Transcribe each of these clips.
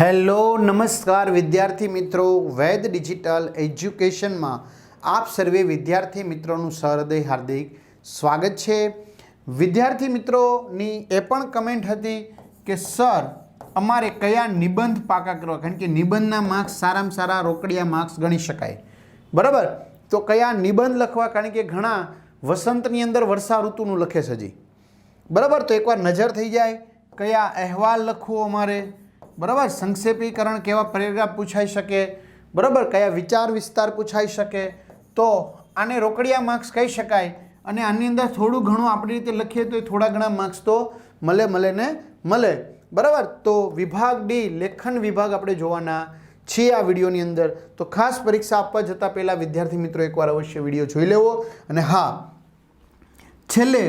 Hello, નમસ્કાર વિદ્યાર્થી મિત્રો. વૈદ ડિજિટલ એજ્યુકેશનમાં આપ સર્વે વિદ્યાર્થી મિત્રોનું સહૃદય હાર્દિક સ્વાગત છે. વિદ્યાર્થી મિત્રોની એ પણ કમેન્ટ હતી કે, સર, અમારે કયા નિબંધ પાકા કરવા? કારણ કે નિબંધના માર્ક્સ સારામાં સારા રોકડિયા માર્ક્સ ગણી શકાય. બરાબર? તો કયા નિબંધ લખવા? કારણ કે ઘણા વસંતની અંદર વર્ષા ઋતુનું લખે છે હજી. બરાબર? તો એકવાર નજર થઈ જાય, કયા અહેવાલ લખવો અમારે? બરાબર? સંક્ષેપીકરણ કેવા પેરેગ્રાફ પૂછાઈ શકે? બરાબર? કયા વિચાર વિસ્તાર પૂછાઈ શકે? તો આને રોકડિયા માર્ક્સ કહી શકાય અને આની અંદર થોડું ઘણું આપણી રીતે લખીએ તો એ થોડા ઘણા માર્ક્સ તો મળે મળે ને મળે બરાબર? તો વિભાગ ડી, લેખન વિભાગ આપણે જોવાના છીએ આ વિડીયોની અંદર. તો ખાસ પરીક્ષા આપવા જતાં પહેલાં વિદ્યાર્થી મિત્રો એકવાર અવશ્ય વીડિયો જોઈ લેવો. અને હા, છેલ્લે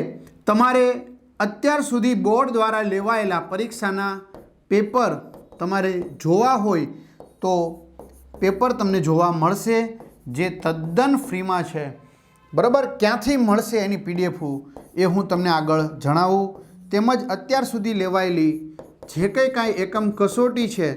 તમારે અત્યાર સુધી બોર્ડ દ્વારા લેવાયેલા પરીક્ષાના પેપર તમારે જોવા હોય તો પેપર તમને જોવા મળશે, જે તદ્દન ફ્રીમાં છે. બરાબર? ક્યાંથી મળશે એની પીડીએફ એ હું તમને આગળ જણાવું. તેમજ અત્યાર સુધી લેવાયેલી જે કંઈ કાંઈ એકમ કસોટી છે,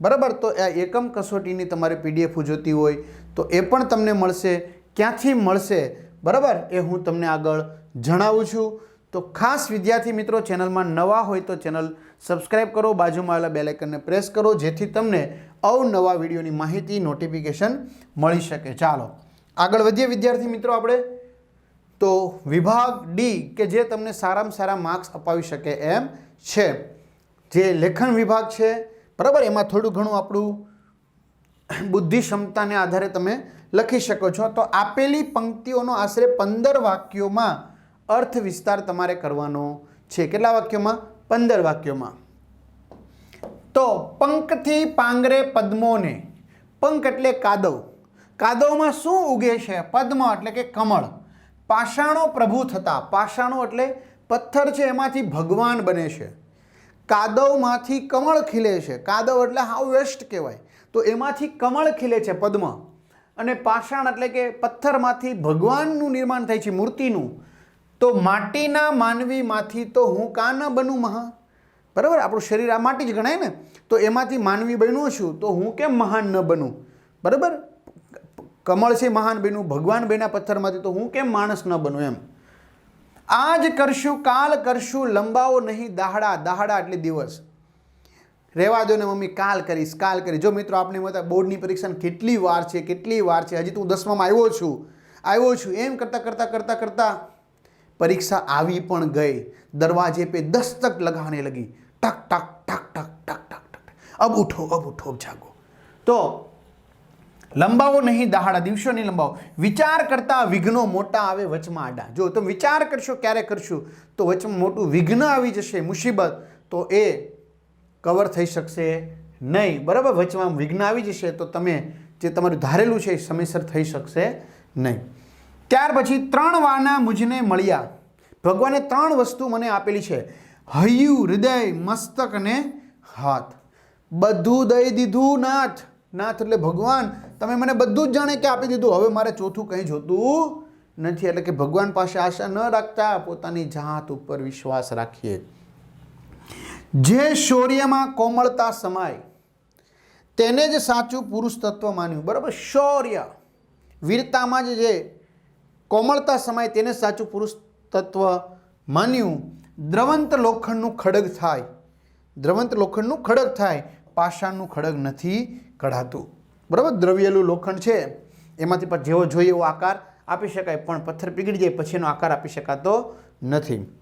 બરાબર? તો આ એકમ કસોટીની તમારે પીડીએફ જોતી હોય તો એ પણ તમને મળશે. ક્યાંથી મળશે? બરાબર? એ હું તમને આગળ જણાવું છું. તો ખાસ વિદ્યાર્થી મિત્રો ચેનલમાં નવા હોય તો ચેનલ સબસ્ક્રાઈબ કરો, બાજુમાં આવેલા બેલ આઇકનને પ્રેસ કરો, જેથી તમને અવનવા વિડીયોની માહિતી, નોટિફિકેશન મળી શકે. ચાલો, આગળ વધીએ વિદ્યાર્થી મિત્રો આપણે. તો વિભાગ ડી કે જે તમને સારામાં સારા માર્ક્સ અપાવી શકે એમ છે. જે લેખન વિભાગ છે, બરાબર? એમાં થોડું ઘણું આપણું બુદ્ધિ ક્ષમતાને આધારે તમે લખી શકો છો. તો આપેલી પંક્તિઓનો આશરે પંદર વાક્યોમાં અર્થ વિસ્તાર તમારે કરવાનો છે. કેટલા વાક્યોમાં? પંદર વાક્યોમાં. તો પંખથી પાંગરે પદ્મોને. પંખ એટલે કાદવ. કાદવમાં શું ઉગે છે? પદ્મ એટલે કે કમળ. પાષાણો પ્રભુ થતા. પાષાણો એટલે પથ્થર છે, એમાંથી ભગવાન બને છે. કાદવમાંથી કમળ ખીલે છે. કાદવ એટલે હાવ વેસ્ટ કહેવાય. તો એમાંથી કમળ ખીલે છે, પદ્મ. અને પાષાણ એટલે કે પથ્થરમાંથી ભગવાનનું નિર્માણ થાય છે, મૂર્તિનું. તો માટીના માનવીમાંથી તો હું કા ન બનું મહાન બરાબર? આપણું શરીર આ માટી જ ગણાય ને? તો એમાંથી માનવી બન્યું છું, તો હું કેમ મહાન ન બનું? બરાબર? કમળ છે મહાન બન્યું, ભગવાન બેના પથ્થરમાંથી, તો હું કેમ માણસ ન બનું એમ? આજ કરશું, કાલ કરશું, લંબાવો નહીં, દાહડા દાહડા એટલે દિવસ. રહેવા દો ને મમ્મી, કાલ કરીશ કાલ કરીશ. જો મિત્રો આપણે મત બોર્ડની પરીક્ષા કેટલી વાર છે, કેટલી વાર છે? હજી તો હું દસમામાં આવ્યો છું. આવ્યો છું. એમ કરતાં કરતાં કરતાં કરતાં પરીક્ષા આવી પણ ગઈ. દરવાજે પે દસ્તક લગાને લગી. ટક ટક ટક ટક ટક ટક ટક. અબ ઉઠો અબ ઉઠો જાગો. તો લંબાવો નહીં, દહાડા દિવસો નહીં લંબાવો. વિચાર કરતા વિઘ્નો મોટા આવે વચમાં આડા. જો તમે વિચાર કરશો ક્યારે કરશો, તો વચમાં મોટું વિઘ્ન આવી જશે, મુસીબત. તો એ કવર થઈ શકશે નહીં. બરાબર? વચમાં વિઘ્ન આવી જશે તો તમે જે તમારું ધારેલું છે એ સમયસર થઈ શકશે નહીં. ત્યાર પછી ત્રણ વાના મુજને મળ્યા. ભગવાને ત્રણ વસ્તુ મને આપેલી છે. હૈયું, હૃદય, મસ્તક અને હાથ. બધું દઈ દીધું નાથ. નાથ એટલે ભગવાન. તમે મને બધું જ જાણે કે આપી દીધું. હવે મારે ચોથું કંઈ જોતું નથી. એટલે કે ભગવાન પાસે આશા ન રાખતા પોતાની જાત ઉપર વિશ્વાસ રાખીએ. જે શૌર્યમાં કોમળતા સમાય, તેને જ સાચું પુરુષ તત્વ માન્યું. બરાબર? શૌર્ય. વીરતામાં જ જે કોમળતા સમય તેને સાચું પુરુષ તત્વ માન્યું. દ્રવંત લોખંડનું ખડગ થાય. દ્રવંત લોખંડનું ખડગ થાય. પાષાણનું ખડગ નથી કઢાતું. બરાબર? દ્રવ્યેલું લોખંડ છે. એમાંથી પણ જેવો જોઈએ એવો આકાર આપી શકાય. પણ પથ્થર પીગળી જાય પછી એનો આકાર આપી શકાતો નથી.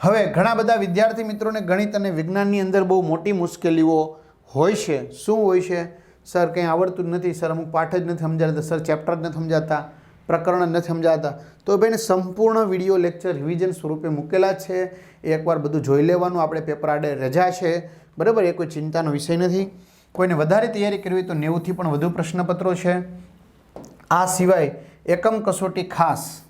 હવે ઘણા બધા વિદ્યાર્થી મિત્રોને ગણિત અને વિજ્ઞાનની અંદર બહુ મોટી મુશ્કેલીઓ હોય છે. શું હોય છે? સર, કંઈ આવડતું જ નથી. સર, અમુક પાઠ જ નથી સમજાતા. સર, ચેપ્ટર જ નથી સમજાતા. પ્રકરણ નથી સમજાતા. તો ભાઈને સંપૂર્ણ વીડિયો લેક્ચર રિવિઝન સ્વરૂપે મૂકેલા છે. એ એકવાર બધું જોઈ લેવાનું. આપણે પેપર આડે રજા છે. બરાબર? એ કોઈ ચિંતાનો વિષય નથી. કોઈને વધારે તૈયારી કરવી હોય તો નેવુંથી પણ વધુ પ્રશ્નપત્રો છે. આ સિવાય એકમ કસોટી ખાસ.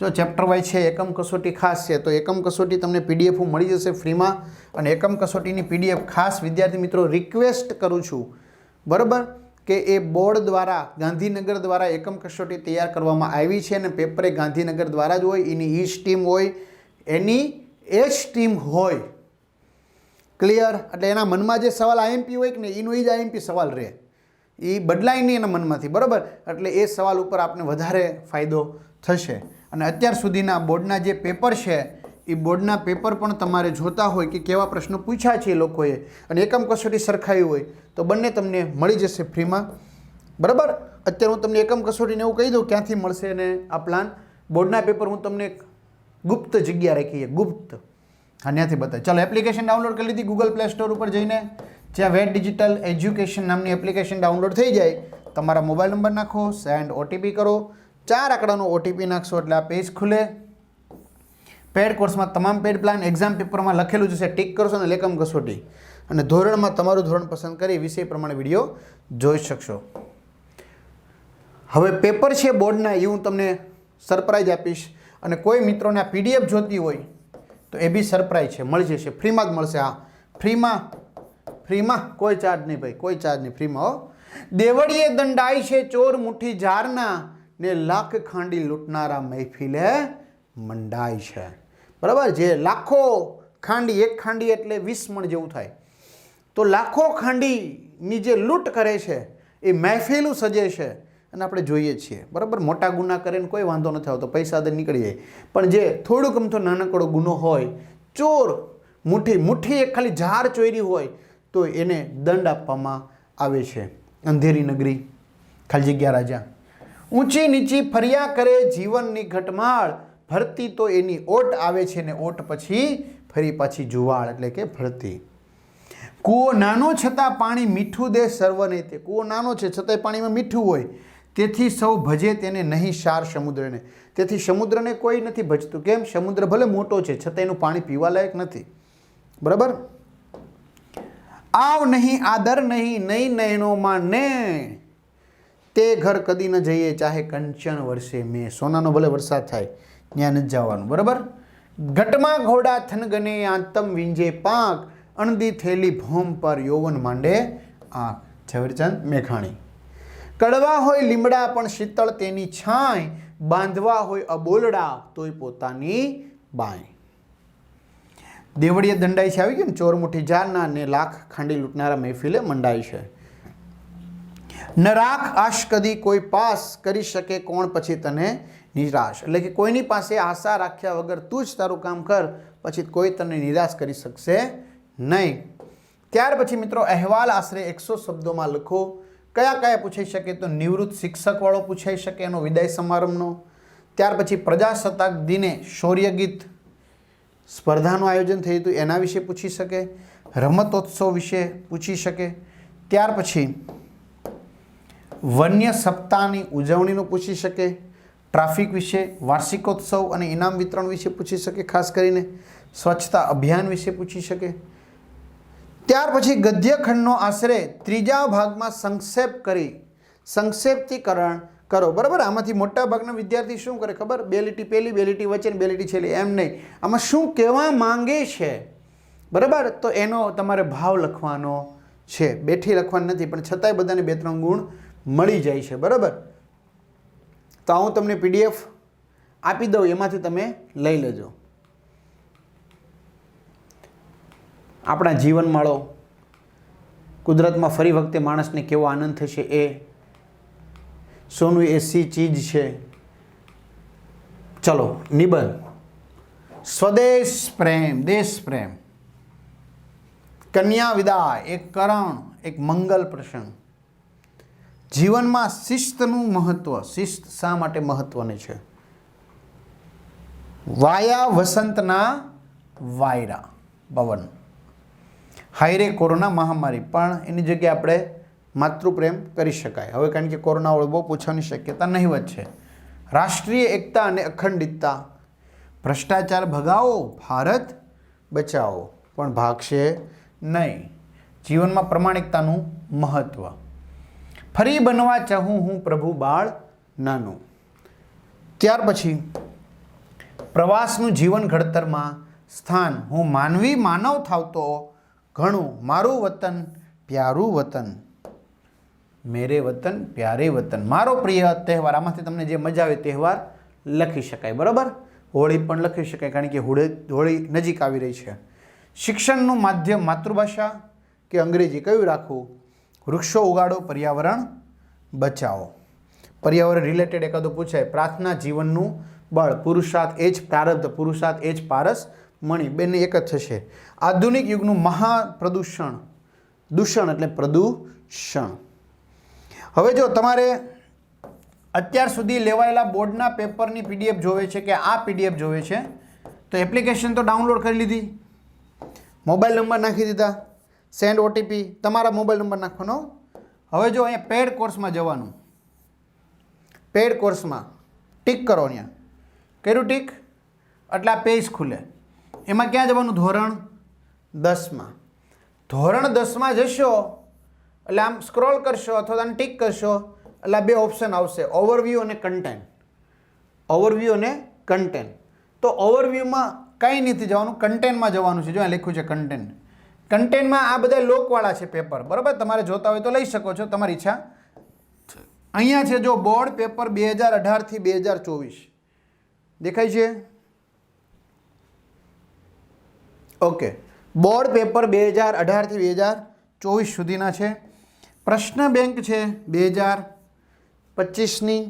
જો ચેપ્ટર વાઇઝ છે, એકમ કસોટી ખાસ છે, તો એકમ કસોટી તમને પીડીએફ મળી જશે ફ્રીમાં. અને એકમ કસોટીની પીડીએફ ખાસ વિદ્યાર્થી મિત્રો રિક્વેસ્ટ કરું છું. બરાબર? કે એ બોર્ડ દ્વારા ગાંધીનગર દ્વારા એકમ કસોટી તૈયાર કરવામાં આવી છે અને પેપરે ગાંધીનગર દ્વારા જ હોય, એની ઈચ સ્ટીમ હોય, એની એચ ટીમ હોય. ક્લિયર એટલે એના મનમાં જે સવાલ આઈએમપી હોય કે ને એનો એ જ આઈએમપી સવાલ રહે. એ બદલાય નહીં એના મનમાંથી, બરાબર? એટલે એ સવાલ ઉપર આપને વધારે ફાયદો થશે. અને અત્યાર સુધીના બોર્ડના જે પેપર છે એ બોર્ડના પેપર પણ તમારે જોતા હોય કે કેવા પ્રશ્નો પૂછ્યા છે એ લોકોએ. અને એકમ કસોટી સરખાવી હોય તો બંને તમને મળી જશે ફ્રીમાં. બરાબર? અત્યારે હું તમને એકમ કસોટીને એવું કહી દઉં ક્યાંથી મળશે અને આ પ્લાન બોર્ડના પેપર હું તમને ગુપ્ત જગ્યા રાખીએ, ગુપ્ત. હા, ત્યાંથી બતાવે ચાલો એપ્લિકેશન ડાઉનલોડ કરી લીધી ગૂગલ પ્લે સ્ટોર ઉપર જઈને. જ્યાં વેટ ડિજિટલ એજ્યુકેશન નામની એપ્લિકેશન ડાઉનલોડ થઈ જાય, તમારા મોબાઈલ નંબર નાખો સેન્ડ ઓટીપી કરો. ચાર આંકડાનો ઓટીપી નાખશો એટલે આ પેજ ખુલે. પેડ કોર્સમાં તમામ પેડ પ્લાન એક્ઝામ પેપરમાં લખેલું જ છે ટીક કરશો અને લેકમ કસોટી. અને ધોરણમાં તમારું ધોરણ પસંદ કરી વિષય પ્રમાણે વીડિયો જોઈ શકશો. હવે પેપર છે બોર્ડના, એ હું તમને સરપ્રાઈઝ આપીશ. અને કોઈ મિત્રોને આ પીડીએફ જોતી હોય, તો એ બી સરપ્રાઈઝ છે. મળી જશે. ફ્રીમાં જ મળશે હા ફ્રીમાં ફ્રીમાં કોઈ ચાર્જ નહીં ભાઈ. કોઈ ચાર્જ નહીં. ફ્રીમાં હો. દેવળીએ દંડાય છે ચોર મુઠ્ઠી જારના ને લાખ ખાંડી લૂંટનારા મહેફિલે. મંડાય છે. બરાબર? જે લાખો ખાંડી, એક ખાંડી એટલે વીસ મણ જેવું થાય. તો લાખો ખાંડીની જે લૂંટ કરે છે, એ મહેફેલું સજે છે અને આપણે જોઈએ છીએ. બરાબર? મોટા ગુના કરીને કોઈ વાંધો નથી આવતો, પૈસા તો નીકળી જાય. પણ જે થોડુંક અમથો નાનકડો ગુનો હોય, ચોર મુઠ્ઠી મુઠ્ઠી એક ખાલી ઝાર ચોરી હોય, તો એને દંડ આપવામાં આવે છે. અંધેરી નગરી, ખાલી જગ્યા રાજા. ઊંચી નીચી ફર્યા કરે જીવનની ઘટમાળ. ભરતી તો એની ઓટ આવે છે ને ઓટ પછી ફરી પાછી જુવાળ એટલે કે ભરતી. કૂવો નાનો છતાં પાણી મીઠું દે સર્વને તે. કૂવો નાનો છે છતાંય પાણીમાં મીઠું હોય. તેથી સૌ ભજે તેને નહીં સાર સમુદ્રને. તેથી સમુદ્રને કોઈ નથી ભજતું. કેમ? સમુદ્ર ભલે મોટો છે છતાં એનું પાણી પીવા લાયક નથી. બરાબર? આવ નહીં, આદર નહીં નહીં નયનોમાં ને. તે ઘર કદી ન જઈએ, ચાહે કંચન વર્ષે મેં. સોનાનો ભલે વરસાદ થાય. ત્યાં નથી જવાનું, બરાબર? ઘટમાં ઘોડા થનગને આતમ વિંજે પાક અણદી થેલી ભોમ પર યૌવન માંડે આંખ ઝવેરચંદ મેઘાણી. કડવા હોય લીમડા પણ શીતળ તેની છાંય, બાંધવા હોય અબોલડા તોય પોતાની બાય. દેવળીએ દંડાઈ છે, આવી ગયું ચોર મુઠી જારના ને લાખ ખાંડી લૂંટનારા મહેફિલે મંડાય છે. ન રાખ આશ કદી કોઈ પાસ, કરી શકે કોણ પછી તને? નિરાશ. એટલે કે કોઈની પાસે આશા રાખ્યા વગર તું જ તારું કામ કર, પછી કોઈ તને નિરાશ કરી શકશે નહીં. ત્યાર પછી મિત્રો અહેવાલ આશરે એકસો શબ્દોમાં લખો. કયા કયા પૂછાઈ શકે તો નિવૃત્ત શિક્ષકવાળો પૂછાઈ શકે એનો વિદાય સમારંભનો. ત્યાર પછી પ્રજાસત્તાક દિને શૌર્ય ગીત સ્પર્ધાનું આયોજન થયું હતું, એના વિશે પૂછી શકે. રમતોત્સવ વિશે પૂછી શકે. ત્યાર પછી વન્ય સપ્તાહની ઉજવણીનું પૂછી શકે. ટ્રાફિક વિશે, વાર્ષિકોત્સવ અને ઇનામ વિતરણ વિશે પૂછી શકે, ખાસ કરીને સ્વચ્છતા અભિયાન વિશે પૂછી શકે. ત્યાર પછી ગદ્યખંડનો આશરે ત્રીજા ભાગમાં સંક્ષેપ કરી, સંક્ષેપ્તીકરણ કરો. બરાબર? આમાંથી મોટા ભાગના વિદ્યાર્થી શું કરે ખબર? બે લીટી પહેલી, બે લીટી વચ્ચે બે લીટી છેલ્લી, એમ નહીં. આમાં શું કહેવા માંગે છે? બરાબર? તો એનો તમારે ભાવ લખવાનો છે. બેઠી લખવાનું નથી, પણ છતાંય બધાને બે ત્રણ ગુણ મળી જાય છે. બરાબર? તો હું તમને પીડીએફ આપી દઉં, એમાંથી તમે લઈ લેજો. આપણા જીવનમાળો કુદરતમાં ફરી વખતે માણસને કેવો આનંદ થશે એ સોનું એસી ચીજ છે. ચલો, નિબંધ. સ્વદેશ પ્રેમ, દેશ પ્રેમ. કન્યા વિદાય, એક કરણ, એક મંગલ પ્રસંગ. જીવનમાં શિસ્તનું મહત્વ, શિસ્ત શા માટે મહત્વની છે? વાયા વસંતના વાયરા, પવન. હાઈરે કોરોના મહામારી, પણ એની જગ્યાએ આપણે માતૃપ્રેમ કરી શકાય. હવે કારણ કે કોરોના બહુ પૂછવાની શક્યતા નહીવત છે. રાષ્ટ્રીય એકતા અને અખંડિતતા. ભ્રષ્ટાચાર ભગાવો, ભારત બચાવો, પણ ભાગશે નહીં. જીવનમાં પ્રમાણિકતાનું મહત્ત્વ ફરી બનવા ચાહું હું પ્રભુ બાળ નાનું. ત્યાર પછી પ્રવાસનું જીવન ઘડતરમાં સ્થાન હું માનવી માનવ થાવતો ઘણું મારું વતન, પ્યારું વતન. મેરે વતન, પ્યારે વતન. મારો પ્રિય તહેવાર, આમાંથી તમને જે મજા આવે તહેવાર લખી શકાય, બરાબર? હોળી પણ લખી શકાય, કારણ કે હોળી હોળી નજીક આવી રહી છે. શિક્ષણનું માધ્યમ માતૃભાષા કે અંગ્રેજી, કયું રાખવું? વૃક્ષો ઉગાડો, પર્યાવરણ બચાવો. પર્યાવરણ રિલેટેડ એકાદું પૂછાય, પ્રાર્થના જીવનનું બળ. પુરુષાર્થ એ જ પ્રારબ્ધ, પુરુષાર્થ એ જ પારસ મણી. બંને એક જ થશે. આધુનિક યુગનું મહાપ્રદૂષણ. દૂષણ એટલે પ્રદૂષણ. હવે જો તમારે અત્યાર સુધી લેવાયેલા બોર્ડના પેપરની પીડીએફ જોવે છે કે આ પીડીએફ જોવે છે, તો એપ્લિકેશન તો ડાઉનલોડ કરી લીધી. મોબાઈલ નંબર નાખી દીધા. સેન્ડ ઓટીપી, તમારા મોબાઈલ નંબર નાખવાનો હવે જો અહીંયા પેડ કોર્સમાં જવાનું. પેડ કોર્સમાં ટીક કરો અહીંયા. કર્યું ટીક? એટલે આ પેજ ખુલે. એમાં ક્યાં જવાનું? ધોરણ દસમાં. ધોરણ દસમાં જશો, એટલે આમ સ્ક્રોલ કરશો અથવા આને ટીક કરશો, એટલે બે ઓપ્શન આવશે ઓવરવ્યૂ અને કન્ટેન્ટ ઓવરવ્યૂ અને કન્ટેન્ટ તો ઓવરવ્યૂમાં કંઈ નથી જવાનું કન્ટેન્ટમાં જવાનું છે. જો અહીંયા લખ્યું છે કન્ટેન્ટ કન્ટેન્ટમાં આ બધા લોકવાળા છે પેપર બરાબર? તમારે જોતા હોય તો લઈ શકો છો, તમારી ઈચ્છા. અહીંયા છે જો બોર્ડ પેપર બે હજાર અઢારથી બે હજાર ચોવીસ. દેખાય છે? ઓકે. બોર્ડ પેપર બે હજાર અઢારથી બે હજાર ચોવીસ સુધીના છે. પ્રશ્ન બેંક છે બે હજાર પચીસની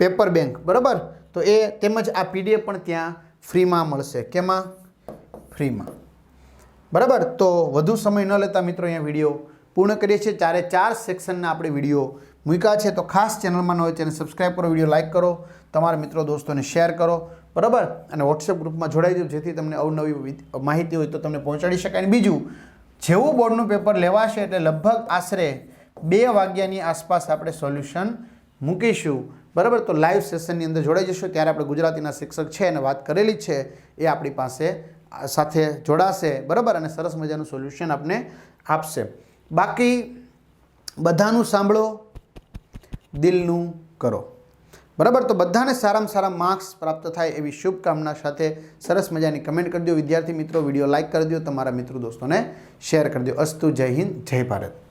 પેપર બેંક બરાબર? તો એ તેમજ આ પીડીએફ પણ ત્યાં ફ્રીમાં મળશે. કેમાં? ફ્રીમાં બરાબર? તો વધુ સમય ન લેતા મિત્રો અહીંયા વીડિયો પૂર્ણ કરીએ છીએ. ચારે ચાર સેક્શનના આપણે વીડિયો મૂક્યા છે. તો ખાસ ચેનલમાં ન હોય ચેનલ સબસ્ક્રાઈબ કરો, વીડિયો લાઇક કરો, તમારા મિત્રો દોસ્તોને શેર કરો. બરાબર? અને વોટ્સએપ ગ્રુપમાં જોડાઈ દો જેથી તમને અવનવી માહિતી હોય તો તમને પહોંચાડી શકાય. અને બીજું, જેવું બોર્ડનું પેપર લેવાશે એટલે લગભગ આશરે બે વાગ્યાની આસપાસ આપણે સોલ્યુશન મૂકીશું. બરાબર? તો લાઈવ સેશનની અંદર જોડાઈ જશું. ત્યારે આપણે ગુજરાતીના શિક્ષક છે અને વાત કરેલી છે. એ આપણી પાસે સાથે જોડાશે, બરાબર? અને સરસ મજાનું સોલ્યુશન આપને આપશે. બાકી બધાનું સાંભળો, દિલનું કરો. બરાબર? તો બધાને સારામાં સારા માર્ક્સ પ્રાપ્ત થાય એવી શુભકામના સાથે સરસ મજાની કમેન્ટ કરી દો. વિદ્યાર્થી મિત્રો, વીડિયો લાઇક કરી દો. તમારા મિત્રો, દોસ્તોને શેર કરી દો. અસ્તુ, જય હિન્દ, જય ભારત.